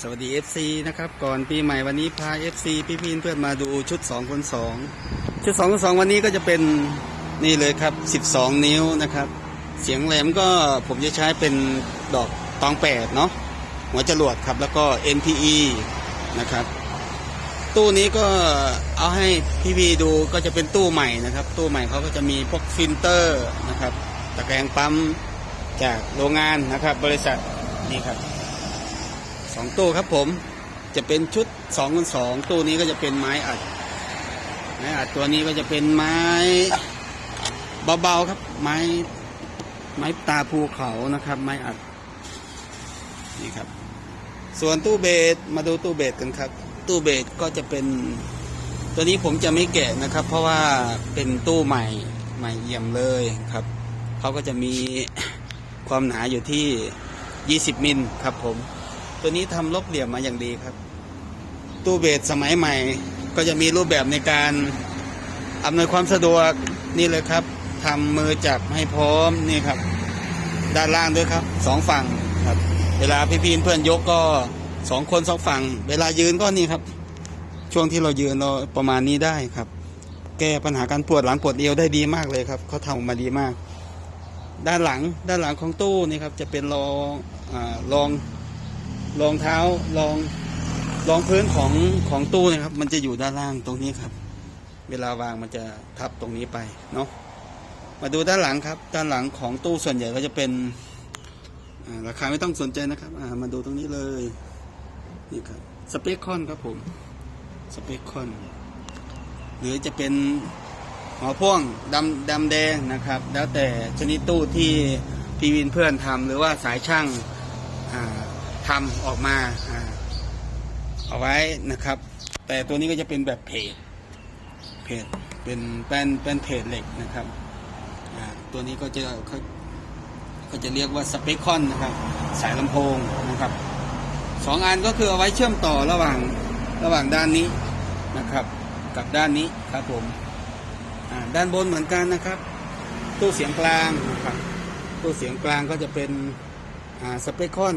สวัสดี FC นะครับ ก่อนปีใหม่วันนี้พา FC พี่พีนเพื่อนมาดูชุด2คน2ชุด2คน2วันนี้ก็จะเป็นนี่เลยครับ 12 นิ้วนะครับ เสียงแหลมก็ผมจะใช้เป็นดอกตองแปดเนาะหัวจรวดครับแล้วก็ NPE นะครับ ตู้นี้ก็เอาให้พี่พีดูก็จะเป็นตู้ใหม่นะครับ ตู้ใหม่เขาก็จะมีพวกฟิลเตอร์นะครับ ตะแกรงปั๊มจากโรงงานนะครับ บริษัทนี่ครับ สองตู้ครับผมจะเป็นชุดสองคูณสองตู้นี้ก็จะเป็นไม้อัดไม้อัดตัวนี้ก็จะเป็นไม้เบาๆครับ ไม้ไม้ตาภูเขานะครับ ไม้อัดนี่ครับ ส่วนตู้เบสมาดูตู้เบสกันครับ ตู้เบสก็จะเป็น ตัวนี้ผมจะไม่แกะนะครับ เพราะว่าเป็นตู้ใหม่ใหม่เยี่ยมเลยครับเขาก็จะมีความหนาอยู่ที่ 20 มิลครับผม ตัวนี้ทำลบเหลี่ยมมาอย่างดีครับ ตู้เบสสมัยใหม่ ก็จะมีรูปแบบในการอำนวยความสะดวกนี่เลยครับทำมือจับให้พร้อมนี่ครับ ด้านล่างด้วยครับสองฝั่งครับ เวลาพี่พีนเพื่อนยกก็สองคนสองฝั่ง เวลายืนก็นี่ครับ ช่วงที่เรายืนเราประมาณนี้ได้ครับ แก้ปัญหาการปวดหลังปวดเอวได้ดีมากเลยครับเขาทำมาดีมาก ด้านหลังด้านหลังของตู้นี่ครับจะเป็นรองอารอง รองเท้ารองรองพื้นของของตู้นะครับ มันจะอยู่ด้านล่างตรงนี้ครับ เวลาวางมันจะทับตรงนี้ไปเนาะมาดูด้านหลังครับ ด้านหลังของตู้ส่วนใหญ่ก็จะเป็นราคาไม่ต้องสนใจนะครับมาดูตรงนี้เลยนี่ครับสเปคคอนครับผมสเปคคอนหรือจะเป็นหัวพ่วงดำดำแดงนะครับ แล้วแต่ชนิดตู้ที่พี่วินเพื่อนทำหรือว่าสายช่าง ทำออกมาเอาไว้นะครับ แต่ตัวนี้ก็จะเป็นแบบเพจเพจเป็นเป็นเป็นเพจเหล็กนะครับตัวนี้ก็จะเขาก็จะเรียกว่าสเปคคอนนะครับ สายลำโพงนะครับสองอันก็คือเอาไว้เชื่อมต่อระหว่างระหว่างด้านนี้นะครับ กับด้านนี้ครับผมด้านบนเหมือนกันนะครับ ตู้เสียงกลางนะครับตู้เสียงกลางก็จะเป็นสเปคคอน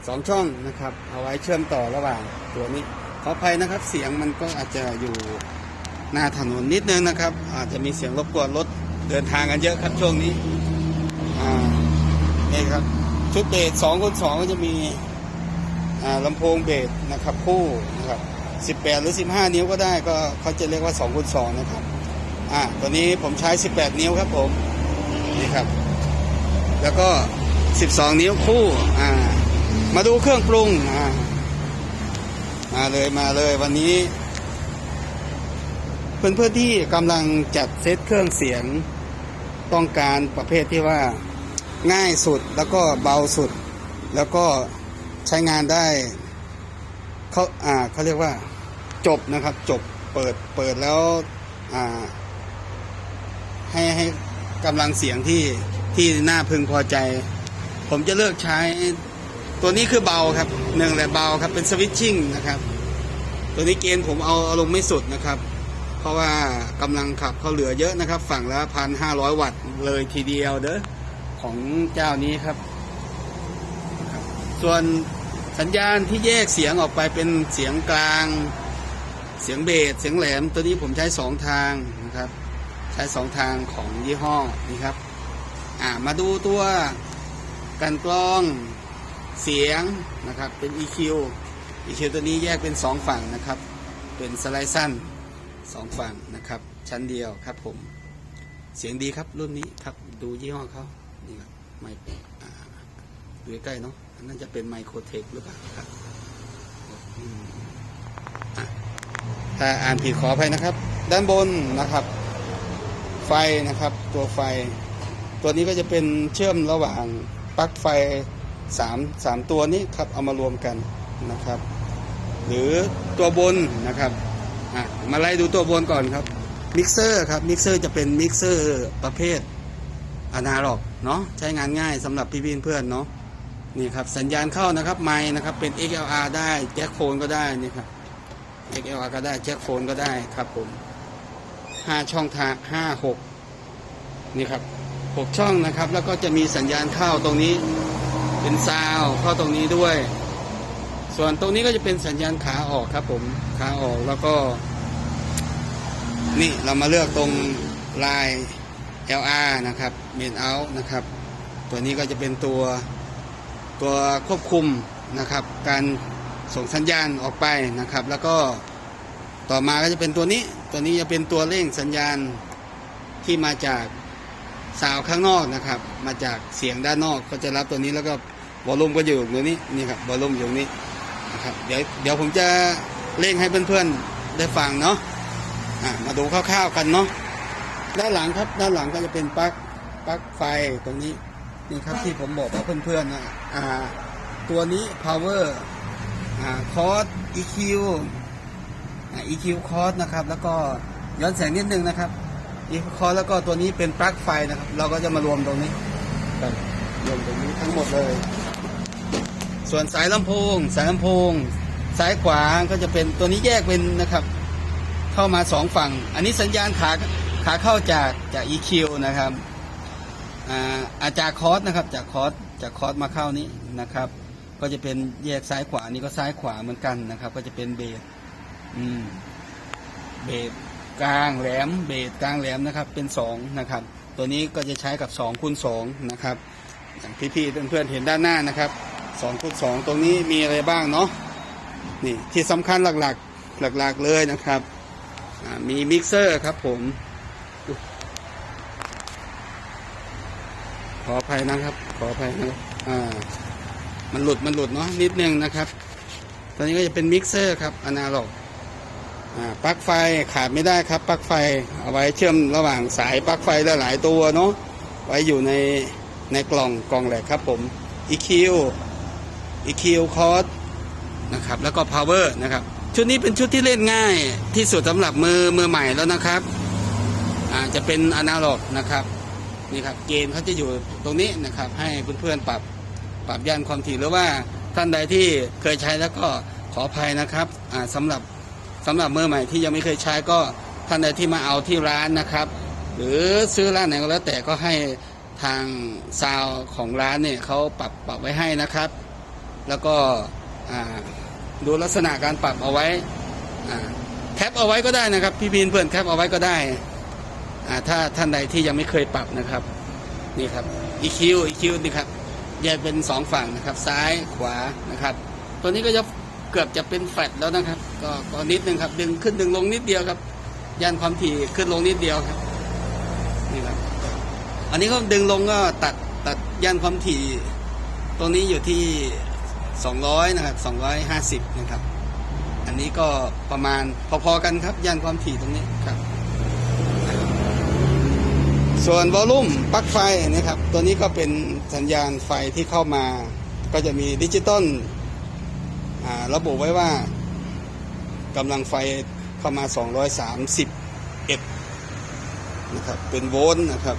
อ่าสองช่องนะครับเอาไว้เชื่อมต่อระหว่างตัวนี้ขออภัยนะครับเสียงมันก็อาจจะอยู่หน้าถนนนิดนึงนะครับ อาจจะมีเสียงรบกวนรถเดินทางกันเยอะครับช่วงนี้อ่านี่ครับชุดเบสสองคนสองก็จะมีอ่าลำโพงเบสนะครับคู่นะครับสิบแปดหรือสิบห้านิ้วก็ได้ก็เขาจะเรียกว่าสองคูณสองนะครับอ่าตัวนี้ผมใช้สิบแปดนิ้วครับผมนี่ครับ แล้วก็สิบสองนิ้วคู่อ่า มาดูเครื่องปรุงมาเลยมาเลยวันนี้ เพื่อนเพื่อนที่กำลังจัดเซตเครื่องเสียงต้องการประเภทที่ว่าง่ายสุดแล้วก็เบาสุด แล้วก็ใช้งานได้เขาอ่าเขาเรียกว่าจบนะครับ จบเปิดเปิดแล้วอ่าให้ให้กำลังเสียงที่ที่น่าพึงพอใจ ผมจะเลือกใช้ ตัวนี้คือเบาครับหนึ่งแหละเบาครับเป็นสวิตชิ่งนะครับ ตัวนี้เกณฑ์ผมเอาเอาลงไม่สุดนะครับ เพราะว่ากำลังขับเขาเหลือเยอะนะครับ ฝั่งละพันห้าร้อยวัตต์เลยทีเดียวเด้อของเจ้านี้ครับ ส่วนสัญญาณที่แยกเสียงออกไปเป็นเสียงกลาง เสียงเบสเสียงแหลม ตัวนี้ผมใช้สองทางนะครับ ใช้สองทางของยี่ห้อนี่ครับ อ่ามาดูตัวกันกรอง เสียงนะครับเป็น EQ EQ ตัวนี้แยกเป็นสองฝั่งนะครับ เป็นสไลด์สั้นสองฝั่งนะครับ ชั้นเดียวครับผม เสียงดีครับรุ่นนี้ครับดูยี่ห้อเขานี่ครับไมค์ดูใกล้ๆเนาะนนั้นจะเป็นไมโครเทคหรือเปล่าครับถ้าอ่านผิดขออภัยนะครับ ด้านบนนะครับ ไฟนะครับตัวไฟ ตัวนี้ก็จะเป็นเชื่อมระหว่างปลั๊กไฟ สามสามตัวนี้ครับเอามารวมกันนะครับ หรือตัวบนนะครับมาไล่ดูตัวบนก่อนครับมิกเซอร์ครับมิกเซอร์จะเป็นมิกเซอร์ประเภทอนาล็อกเนาะใช้งานง่ายสำหรับพี่ๆเพื่อนเนาะนี่ครับสัญญาณเข้านะครับไมค์นะครับเป็น XLR ได้แจ็คโฟนก็ได้นี่ครับ XLR ก็ได้แจ็คโฟนก็ได้ครับผมห้าช่องทางห้าหกนี่ครับหกช่องนะครับ แล้วก็จะมีสัญญาณเข้าตรงนี้ เป็นซาวเข้าตรงนี้ด้วย ส่วนตรงนี้ก็จะเป็นสัญญาณขาออกครับ ผมขาออกแล้วก็ นี่เรามาเลือกตรงลาย LR นะครับ Main Out นะครับ ตัวนี้ก็จะเป็นตัวตัวควบคุมนะครับ การส่งสัญญาณออกไปนะครับ แล้วก็ต่อมาก็จะเป็นตัวนี้ ตัวนี้จะเป็นตัวเร่งสัญญาณที่มาจาก สาวข้างนอกนะครับ มาจากเสียงด้านนอกก็จะรับตัวนี้แล้วก็วอลลุ่มก็อยู่ตรงนี้นี่ครับวอลลุ่มอยู่ตรงนี้นะครับเดี๋ยวเดี๋ยวผมจะเร่งให้เพื่อนๆได้ฟังเนาะะมาดูคร่าวๆกันเนาะด้านหลังครับด้านหลังก็จะเป็นปลั๊กปลั๊กไฟตรงนี้นี่ครับที่ผมบอกว่าเพื่อนๆนะอ่าตัวนี้ power อ่า cos EQ อ่า EQ cos นะครับ แล้วก็ย้อนแสงนิดนึงนะครับ EQ cos แล้วก็ตัวนี้เป็นปลั๊กไฟนะครับ เราก็จะมารวมตรงนี้ครับรวมตรงนี้ทั้งหมดเลย ส่วนสายลำโพง สายลำโพงซ้ายขวาก็จะเป็นตัวนี้แยกเป็นนะครับ เข้ามาสองฝั่ง อันนี้สัญญาณขาขาเข้าจากจาก EQ นะครับอ่าอาจากคอร์สนะครับ จากคอร์สจากคอร์สมาเข้านี้นะครับ ก็จะเป็นแยกซ้ายขวานี่ก็ซ้ายขวาเหมือนกันนะครับ ก็จะเป็นเบสอืมเบส กลางแหลมเบสกลางแหลมนะครับเป็นสองนะครับตัวนี้ก็จะใช้กับสองคูณสองนะครับอย่างพี่ๆเพื่อนๆเห็นด้านหน้านะครับสองคูณสองตรงนี้มีอะไรบ้างเนาะนี่ที่สำคัญหลักๆหลักๆเลยนะครับมีมิกเซอร์ครับผมขออภัยนะครับ ขออภัยนะอ่ามันหลุดมันหลุดเนาะนิดนึงนะครับ ตอนนี้ก็จะเป็นมิกเซอร์ครับอนาล็อก ปลั๊กไฟขาดไม่ได้ครับปลั๊กไฟเอาไว้เชื่อมระหว่างสายปลั๊กไฟหลายตัวเนาะไว้อยู่ในในกล่องกล่องแหลกครับผม EQ EQ code นะครับแล้วก็ power นะครับชุดนี้เป็นชุดที่เล่นง่ายที่สุดสำหรับมือมือใหม่แล้วนะครับอาจะเป็นอนาล็อกนะครับนี่ครับเกณฑ์เขาจะอยู่ตรงนี้นะครับ ให้เพื่อนๆปรับปรับย่านความถี่หรือว่าท่านใดที่เคยใช้แล้วก็ขออภัยนะครับสำหรับ สำหรับมือใหม่ที่ยังไม่เคยใช้ก็ท่านใดที่มาเอาที่ร้านนะครับ หรือซื้อร้านไหนก็แล้วแต่ก็ให้ทางซาวของร้านเนี่ยเขาปรับปรับไว้ให้นะครับ แล้วก็ดูลักษณะการปรับเอาไว้แคปเอาไว้ก็ได้นะครับ พี่พีนเพื่อนแคปเอาไว้ก็ได้ถ้าท่านใดที่ยังไม่เคยปรับนะครับนี่ครับ EQ EQ นี่ครับแยกเป็นสองฝั่งนะครับ ซ้ายขวานะครับ ตัวนี้ก็จะเกือบจะเป็นแฟลตแล้วนะครับ ก็ก็นิดนึงครับ ดึงขึ้นดึงลงนิดเดียวครับย่านความถี่ขึ้นลงนิดเดียวครับนี่ครับ อันนี้ก็ดึงลงก็ตัดตัดย่านความถี่ตรงนี้อยู่ที่ 200 นะครับ 250 นะครับ อันนี้ก็ประมาณพอๆกันครับย่านความถี่ตรงนี้ครับ ส่วนวอลลุ่มปลั๊กไฟนะครับ ตัวนี้ก็เป็นสัญญาณไฟที่เข้ามา ก็จะมีดิจิตอลระบุไว้ว่า กำลังไฟเข้ามา 231 นะครับ เป็นโวลต์นะครับ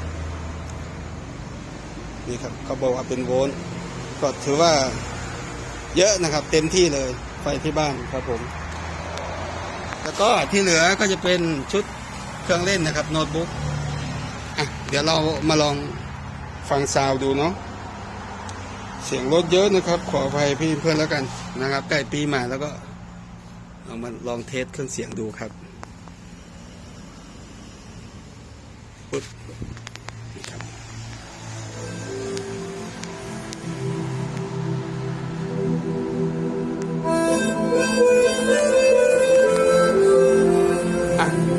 นี่ครับเขาบอกว่าเป็นโวลต์ก็ถือว่าเยอะนะครับ เต็มที่เลยไฟที่บ้านครับผม แล้วก็ที่เหลือก็จะเป็นชุดเครื่องเล่นนะครับโน้ตบุ๊กอะเดี๋ยวเรามาลองฟังซาวด์ดูเนาะเสียงรถเยอะนะครับ ขออภัยพี่เพื่อนแล้วกันนะครับใกล้ปีใหม่แล้วก็ เอามาลองเทสเครื่องเสียงดูครับปึ๊บครับ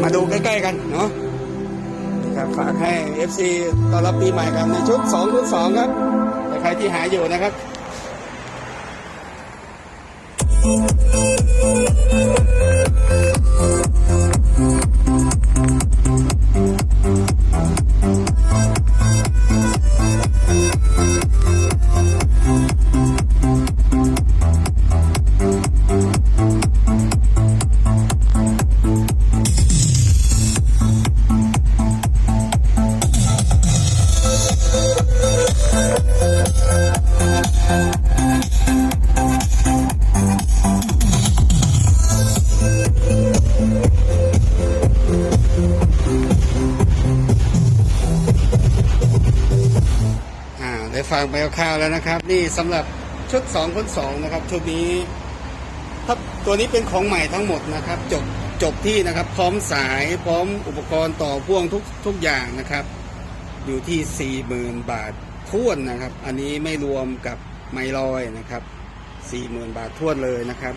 มาดูใกล้ ๆ กันเนาะครับฝากให้ FC ตอนรับปีใหม่กันในชุด2รุ่น2ครับแต่ใครที่หาอยู่นะครับ ฟังไปคร่าวๆแล้วนะครับ นี่สำหรับชุด2คน2นะครับชุดนี้ถ้าตัวนี้เป็นของใหม่ทั้งหมดนะครับ จบจบที่นะครับ พร้อมสายพร้อมอุปกรณ์ต่อพ่วงทุกทุกอย่างนะครับ อยู่ที่ 40,000 บาทท้วนนะครับ อันนี้ไม่รวมกับไมลอยนะครับ 40,000 บาทท้วนเลยนะครับ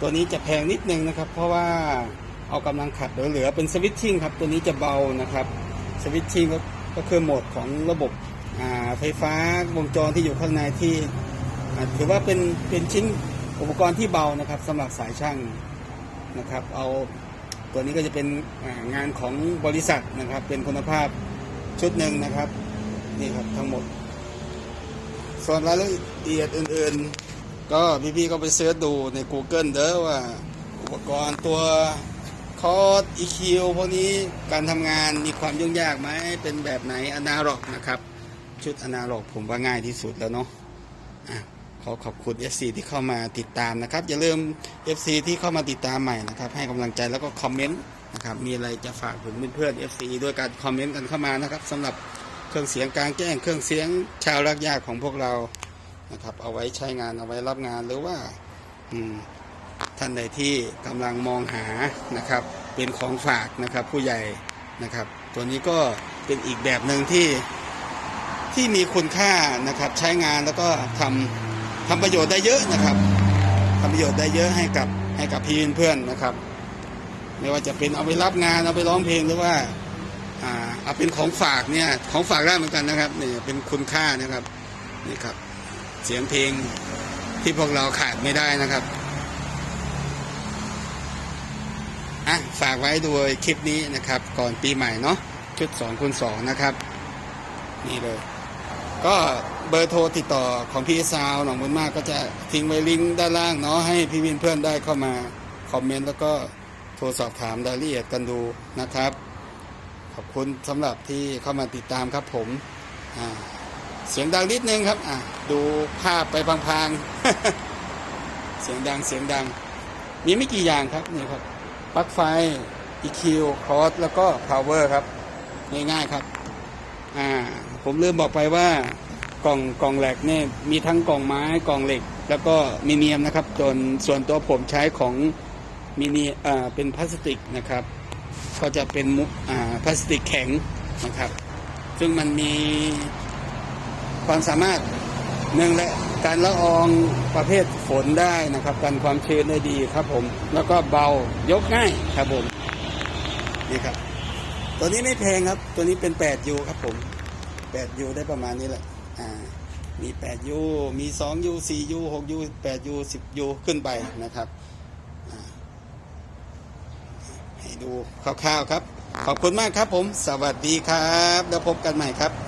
ตัวนี้จะแพงนิดนึงนะครับ เพราะว่าเอากำลังขัดเหลือๆเป็นสวิตชิ่งครับ ตัวนี้จะเบานะครับสวิตชิ่งก็ก็คือโหมดของระบบ ไฟฟ้าวงจรที่อยู่ข้างในที่ถือว่าเป็นเป็นชิ้นอุปกรณ์ที่เบานะครับสำหรับสายช่างนะครับ เอาตัวนี้ก็จะเป็นงานของบริษัทนะครับ เป็นคุณภาพชุดหนึ่งนะครับนี่ครับทั้งหมด ส่วนรายละเอียดอื่นๆ ก็พี่ๆก็ไปเสิร์ชดูใน Google เด้อว่าอุปกรณ์ตัวคอร์ด EQ พวกนี้การทำงานมีความยุ่งยากไหมเป็นแบบไหนอนาล็อกนะครับ ชุดอนาล็อกผมว่าง่ายที่สุดแล้วเนาะขอขอบคุณ FC ที่เข้ามาติดตามนะครับ อย่าลืม FC ที่เข้ามาติดตามใหม่นะครับ ให้กำลังใจแล้วก็คอมเมนต์นะครับ มีอะไรจะฝากถึงเพื่อนๆ FC ด้วยการคอมเมนต์กันเข้ามานะครับสำหรับเครื่องเสียงกลางแจ้งเครื่องเสียงชาวรักยากของพวกเรานะครับ เอาไว้ใช้งานเอาไว้รับงานหรือว่าอืท่านใดที่กำลังมองหานะครับ เป็นของฝากนะครับ ผู้ใหญ่นะครับ ตัวนี้ก็เป็นอีกแบบหนึ่งที่ ที่มีคุณค่านะครับใช้งานแล้วก็ทำทำประโยชน์ได้เยอะนะครับทำประโยชน์ได้เยอะให้กับให้กับพี่เพื่อนนะครับ ไม่ว่าจะเป็นเอาไปรับงานเอาไปร้องเพลงหรือว่าเอาเป็นของฝากเนี่ยของฝากได้เหมือนกันนะครับนี่เป็นคุณค่านะครับนี่ครับ เสียงเพลงที่พวกเราขาดไม่ได้นะครับอะฝากไว้ดูคลิปนี้นะครับ ก่อนปีใหม่เนาะชุด2คูณ2นะครับ นี่เลย ก็เบอร์โทรติดต่อของพี่ซาวหนองบุญมากก็จะทิ้งไว้ลิงก์ด้านล่างเนาะให้พี่วินเพื่อนได้เข้ามาคอมเมนต์แล้วก็โทรสอบถามรายละเอียดกันดูนะครับ ขอบคุณสำหรับที่เข้ามาติดตามครับผมเสียงดังนิดนึงครับดูภาพไปพลางๆ เสียงดังเสียงดัง มีไม่กี่อย่างครับนี่ครับปลั๊กไฟ EQ คอร์สแล้วก็ power ครับ ง่ายๆครับ อ่า ผมลืมบอกไปว่ากล่องกล่องแหลกเนี่ยมีทั้งกล่องไม้กล่องเหล็ก แล้วก็มีเนียมนะครับจนส่วนตัวผมใช้ของมินีอ่าเป็นพลาสติกนะครับ ก็จะเป็นมุอ่าพลาสติกแข็งนะครับ ซึ่งมันมีความสามารถหนึ่งและการละอองประเภทฝนได้นะครับกันความชื้นได้ดีครับผม แล้วก็เบายกง่ายครับผมนี่ครับ ตัวนี้ไม่แพงครับ ตัวนี้เป็น 8U ครับผม 8U ได้ประมาณนี้แหละ อ่า มี 8U มี 2U 4U 6U 8U 10U ขึ้นไปนะครับ ให้ดูคร่าวๆครับ ขอบคุณมากครับผม สวัสดีครับ แล้วพบกันใหม่ครับ